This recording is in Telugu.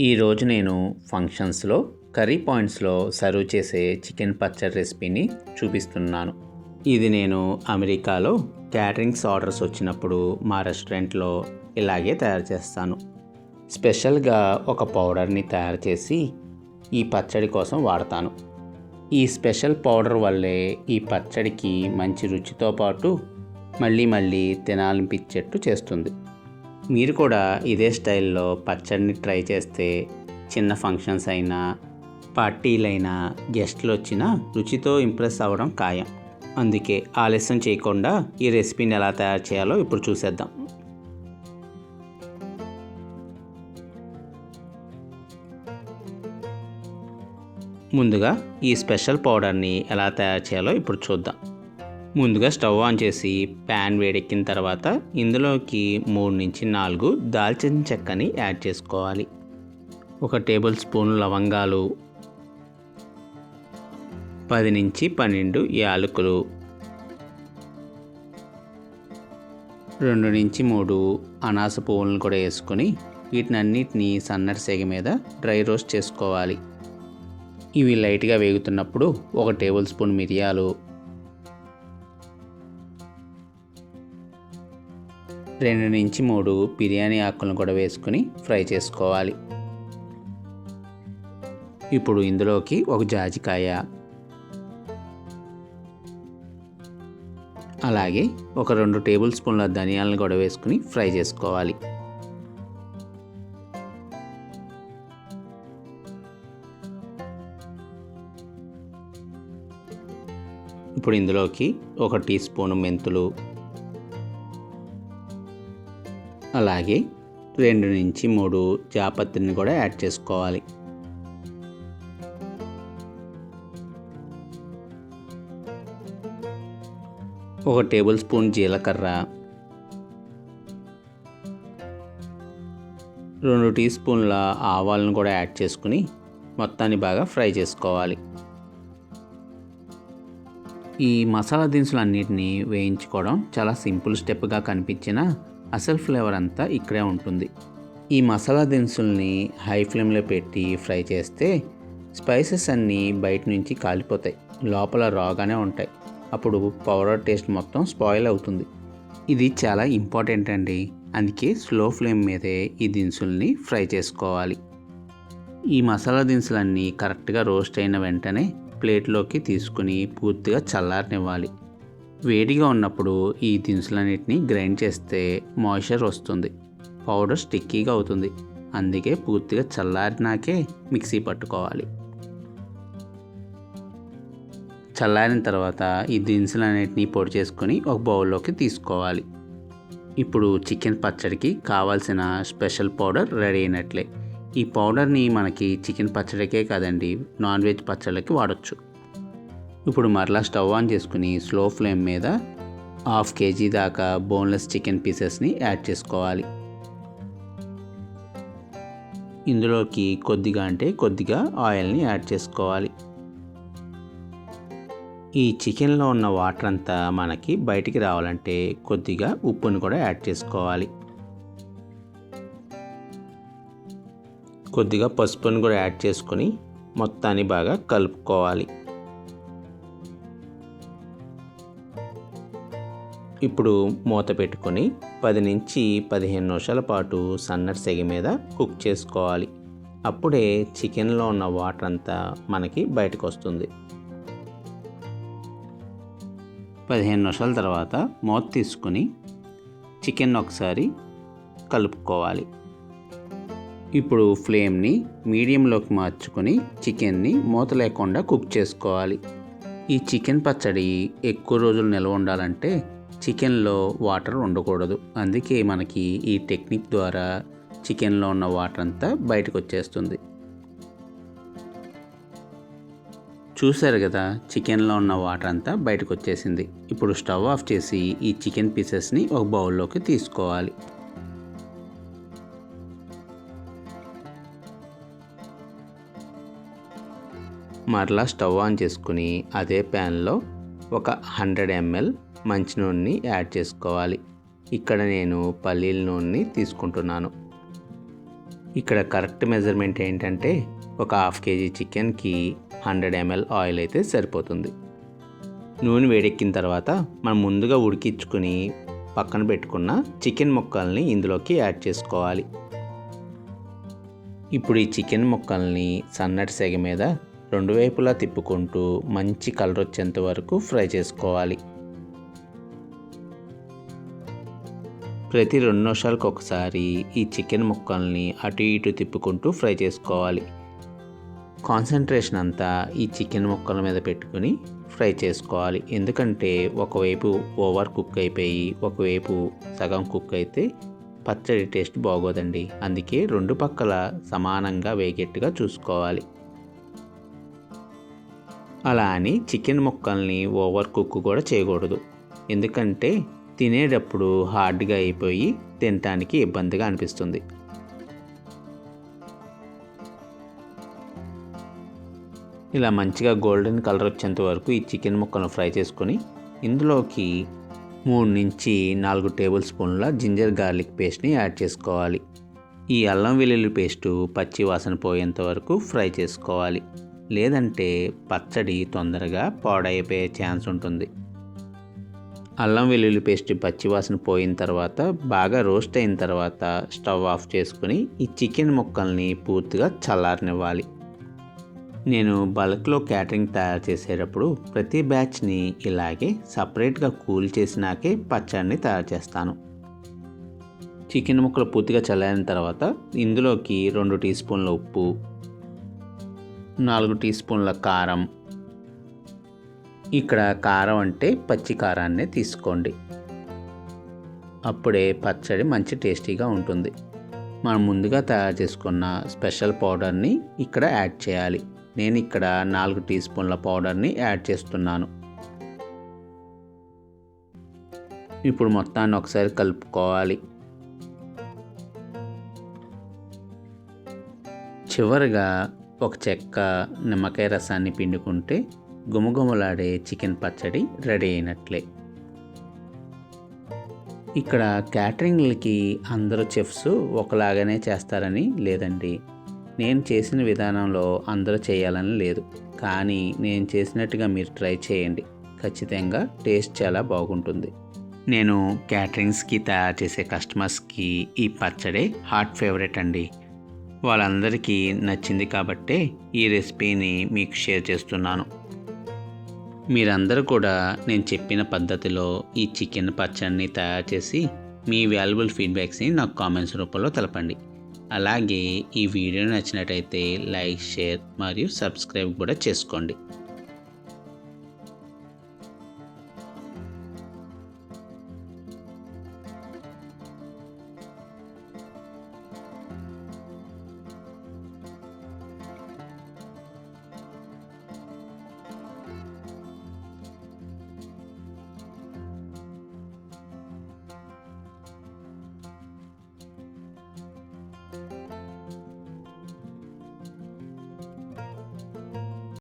ఈరోజు నేను ఫంక్షన్స్లో కర్రీ పాయింట్స్లో సర్వ్ చేసే చికెన్ పచ్చడి రెసిపీని చూపిస్తున్నాను. ఇది నేను అమెరికాలో క్యాటరింగ్స్ ఆర్డర్స్ వచ్చినప్పుడు మా రెస్టారెంట్లో ఇలాగే తయారు చేస్తాను. స్పెషల్గా ఒక పౌడర్ని తయారు చేసి ఈ పచ్చడి కోసం వాడతాను. ఈ స్పెషల్ పౌడర్ వల్లే ఈ పచ్చడికి మంచి రుచితో పాటు మళ్ళీ మళ్ళీ తినాలనిపించేట్టు చేస్తుంది. మీరు కూడా ఇదే స్టైల్లో పచ్చడిని ట్రై చేస్తే చిన్న ఫంక్షన్స్ అయినా పార్టీలైనా గెస్ట్లు వచ్చినా రుచితో ఇంప్రెస్ అవ్వడం ఖాయం. అందుకే ఆలస్యం చేయకుండా ఈ రెసిపీని ఎలా తయారు చేయాలో ఇప్పుడు చూసేద్దాం. ముందుగా ఈ స్పెషల్ పౌడర్ని ఎలా తయారు చేయాలో ఇప్పుడు చూద్దాం. ముందుగా స్టవ్ ఆన్ చేసి ప్యాన్ వేడెక్కిన తర్వాత ఇందులోకి మూడు నుంచి నాలుగు దాల్చిన చెక్కని యాడ్ చేసుకోవాలి. ఒక టేబుల్ స్పూన్ లవంగాలు పది నుంచి పన్నెండు యాలకులు రెండు నుంచి మూడు అనాస పువ్వులను కూడా వేసుకొని వీటినన్నిటిని సన్నటి సెగ మీద డ్రై రోస్ట్ చేసుకోవాలి. ఇవి లైట్గా వేగుతున్నప్పుడు ఒక టేబుల్ స్పూన్ మిరియాలు రెండు నుంచి మూడు బిర్యానీ ఆకులను కూడా వేసుకుని ఫ్రై చేసుకోవాలి. ఇప్పుడు ఇందులోకి ఒక జాజికాయ అలాగే ఒక రెండు టేబుల్ స్పూన్ల ధనియాలను కూడా వేసుకుని ఫ్రై చేసుకోవాలి. ఇప్పుడు ఇందులోకి ఒక టీ స్పూన్ మెంతులు అలాగే రెండు నుంచి మూడు జాపత్రిని కూడా యాడ్ చేసుకోవాలి. ఒక టేబుల్ స్పూన్ జీలకర్ర రెండు టీ స్పూన్ల ఆవాలను కూడా యాడ్ చేసుకుని మొత్తాన్ని బాగా ఫ్రై చేసుకోవాలి. ఈ మసాలా దినుసులు అన్నిటినీ వేయించుకోవడం చాలా సింపుల్ స్టెప్గా కనిపించిన అసలు ఫ్లేవర్ అంతా ఇక్కడే ఉంటుంది. ఈ మసాలా దినుసుల్ని హై ఫ్లేమ్లో పెట్టి ఫ్రై చేస్తే స్పైసెస్ అన్నీ బయట నుంచి కాలిపోతాయి. లోపల రాగానే ఉంటాయి. అప్పుడు పౌడర్ టేస్ట్ మొత్తం స్పాయిల్ అవుతుంది. ఇది చాలా ఇంపార్టెంట్ అండి. అందుకే స్లో ఫ్లేమ్ మీదే ఈ దినుసుల్ని ఫ్రై చేసుకోవాలి. ఈ మసాలా దినుసులన్నీ కరెక్ట్గా రోస్ట్ అయిన వెంటనే ప్లేట్లోకి తీసుకుని పూర్తిగా చల్లారనివ్వాలి. వేడిగా ఉన్నప్పుడు ఈ దినుసులన్నిటిని గ్రైండ్ చేస్తే మాయిశ్చర్ వస్తుంది. పౌడర్ స్టిక్కీగా అవుతుంది. అందుకే పూర్తిగా చల్లారినాకే మిక్సీ పట్టుకోవాలి. చల్లారిన తర్వాత ఈ దినుసులన్నిటిని పొడి చేసుకొని ఒక బౌల్లోకి తీసుకోవాలి. ఇప్పుడు చికెన్ పచ్చడికి కావాల్సిన స్పెషల్ పౌడర్ రెడీ అయినట్లే. ఈ పౌడర్ని మనకి చికెన్ పచ్చడికే కాదండి నాన్ వెజ్ పచ్చళ్ళకి వాడచ్చు. ఇప్పుడు మరలా స్టవ్ ఆన్ చేసుకుని స్లో ఫ్లేమ్ మీద హాఫ్ కేజీ దాకా బోన్లెస్ చికెన్ పీసెస్ని యాడ్ చేసుకోవాలి. ఇందులోకి కొద్దిగా అంటే కొద్దిగా ఆయిల్ని యాడ్ చేసుకోవాలి. ఈ చికెన్లో ఉన్న వాటర్ అంతా మనకి బయటికి రావాలంటే కొద్దిగా ఉప్పుని కూడా యాడ్ చేసుకోవాలి. కొద్దిగా పసుపుని కూడా యాడ్ చేసుకొని మొత్తాన్ని బాగా కలుపుకోవాలి. ఇప్పుడు మూత పెట్టుకొని పది నుంచి పదిహేను నిమిషాల పాటు సన్నటి సెగ మీద కుక్ చేసుకోవాలి. అప్పుడే చికెన్లో ఉన్న వాటర్ అంతా మనకి బయటకు వస్తుంది. పదిహేను నిమిషాల తర్వాత మూత తీసుకుని చికెన్ ఒకసారి కలుపుకోవాలి. ఇప్పుడు ఫ్లేమ్ని మీడియంలోకి మార్చుకొని చికెన్ని మూత లేకుండా కుక్ చేసుకోవాలి. ఈ చికెన్ పచ్చడి ఎక్కువ రోజులు నిల్వ ఉండాలంటే చికెన్లో వాటర్ ఉండకూడదు. అందుకే మనకి ఈ టెక్నిక్ ద్వారా చికెన్లో ఉన్న వాటర్ అంతా బయటకు వచ్చేస్తుంది. చూశారు కదా చికెన్లో ఉన్న వాటర్ అంతా బయటకు వచ్చేసింది. ఇప్పుడు స్టవ్ ఆఫ్ చేసి ఈ చికెన్ పీసెస్ని ఒక బౌల్లోకి తీసుకోవాలి. మరలా స్టవ్ ఆన్ చేసుకుని అదే ప్యాన్లో ఒక హండ్రెడ్ ఎంఎల్ మంచి నూనెని యాడ్ చేసుకోవాలి. ఇక్కడ నేను పల్లీల నూనెని తీసుకుంటున్నాను. ఇక్కడ కరెక్ట్ మెజర్మెంట్ ఏంటంటే ఒక హాఫ్ కేజీ చికెన్కి హండ్రెడ్ ఎంఎల్ ఆయిల్ అయితే సరిపోతుంది. నూనె వేడెక్కిన తర్వాత మనం ముందుగా ఉడికించుకుని పక్కన పెట్టుకున్న చికెన్ ముక్కల్ని ఇందులోకి యాడ్ చేసుకోవాలి. ఇప్పుడు ఈ చికెన్ ముక్కల్ని సన్నటి సెగ మీద రెండు వైపులా తిప్పుకుంటూ మంచి కలర్ వచ్చేంత వరకు ఫ్రై చేసుకోవాలి. ప్రతి రెండు నిమిషాలకు ఒకసారి ఈ చికెన్ ముక్కల్ని అటు ఇటు తిప్పుకుంటూ ఫ్రై చేసుకోవాలి. కాన్సన్ట్రేషన్ అంతా ఈ చికెన్ ముక్కల మీద పెట్టుకుని ఫ్రై చేసుకోవాలి. ఎందుకంటే ఒకవైపు ఓవర్ కుక్ అయిపోయి ఒకవైపు సగం కుక్ అయితే పచ్చడి టేస్ట్ బాగోదండి. అందుకే రెండు పక్కల సమానంగా వేగేట్టుగా చూసుకోవాలి. అలా అని చికెన్ ముక్కల్ని ఓవర్ కుక్ కూడా చేయకూడదు. ఎందుకంటే తినేటప్పుడు హార్డ్గా అయిపోయి తినటానికి ఇబ్బందిగా అనిపిస్తుంది. ఇలా మంచిగా గోల్డెన్ కలర్ వచ్చేంత వరకు ఈ చికెన్ ముక్కలను ఫ్రై చేసుకొని ఇందులోకి మూడు నుంచి నాలుగు టేబుల్ స్పూన్ల జింజర్ గార్లిక్ పేస్ట్ని యాడ్ చేసుకోవాలి. ఈ అల్లం వెల్లుల్లి పేస్టు పచ్చి వాసన పోయేంత వరకు ఫ్రై చేసుకోవాలి. లేదంటే పచ్చడి తొందరగా పాడైపోయే ఛాన్స్ ఉంటుంది. అల్లం వెల్లుల్లి పేస్ట్ పచ్చివాసన పోయిన తర్వాత బాగా రోస్ట్ అయిన తర్వాత స్టవ్ ఆఫ్ చేసుకుని ఈ చికెన్ ముక్కల్ని పూర్తిగా చల్లారనివ్వాలి. నేను బల్క్లో క్యాటరింగ్ తయారు చేసేటప్పుడు ప్రతి బ్యాచ్ని ఇలాగే సపరేట్గా కూల్ చేసినాకే పచ్చడిని తయారు చేస్తాను. చికెన్ ముక్కలు పూర్తిగా చల్లారిన తర్వాత ఇందులోకి రెండు టీ స్పూన్ల ఉప్పు నాలుగు టీ స్పూన్ల కారం ఇక్కడ కారం అంటే పచ్చి కారాన్నే తీసుకోండి. అప్పుడే పచ్చడి మంచి టేస్టీగా ఉంటుంది. మనం ముందుగా తయారు చేసుకున్న స్పెషల్ పౌడర్ని ఇక్కడ యాడ్ చేయాలి. నేను ఇక్కడ నాలుగు టీ స్పూన్ల పౌడర్ని యాడ్ చేస్తున్నాను. ఇప్పుడు మొత్తాన్ని ఒకసారి కలుపుకోవాలి. చివరిగా ఒక చెక్క నిమ్మకాయ రసాన్ని పిండుకుంటే గుమగుమలాడే చికెన్ పచ్చడి రెడీ అయినట్లే. ఇక్కడ క్యాటరింగ్లకి అందరూ చెఫ్స్ ఒకలాగానే చేస్తారని లేదండి. నేను చేసిన విధానంలో అందరూ చేయాలని లేదు. కానీ నేను చేసినట్టుగా మీరు ట్రై చేయండి. ఖచ్చితంగా టేస్ట్ చాలా బాగుంటుంది. నేను క్యాటరింగ్స్కి తయారు చేసే కస్టమర్స్కి ఈ పచ్చడి హాట్ ఫేవరెట్ అండి. వాళ్ళందరికీ నచ్చింది కాబట్టే ఈ రెసిపీని మీకు షేర్ చేస్తున్నాను. మీరందరూ కూడా నేను చెప్పిన పద్ధతిలో ఈ చికెన్ పచ్చడిని తయారు చేసి మీ వాల్యుబుల్ ఫీడ్బ్యాక్స్ని నాకు కామెంట్స్ రూపంలో తెలపండి. అలాగే ఈ వీడియో నచ్చినట్టయితే లైక్ షేర్ మరియు సబ్స్క్రైబ్ కూడా చేసుకోండి.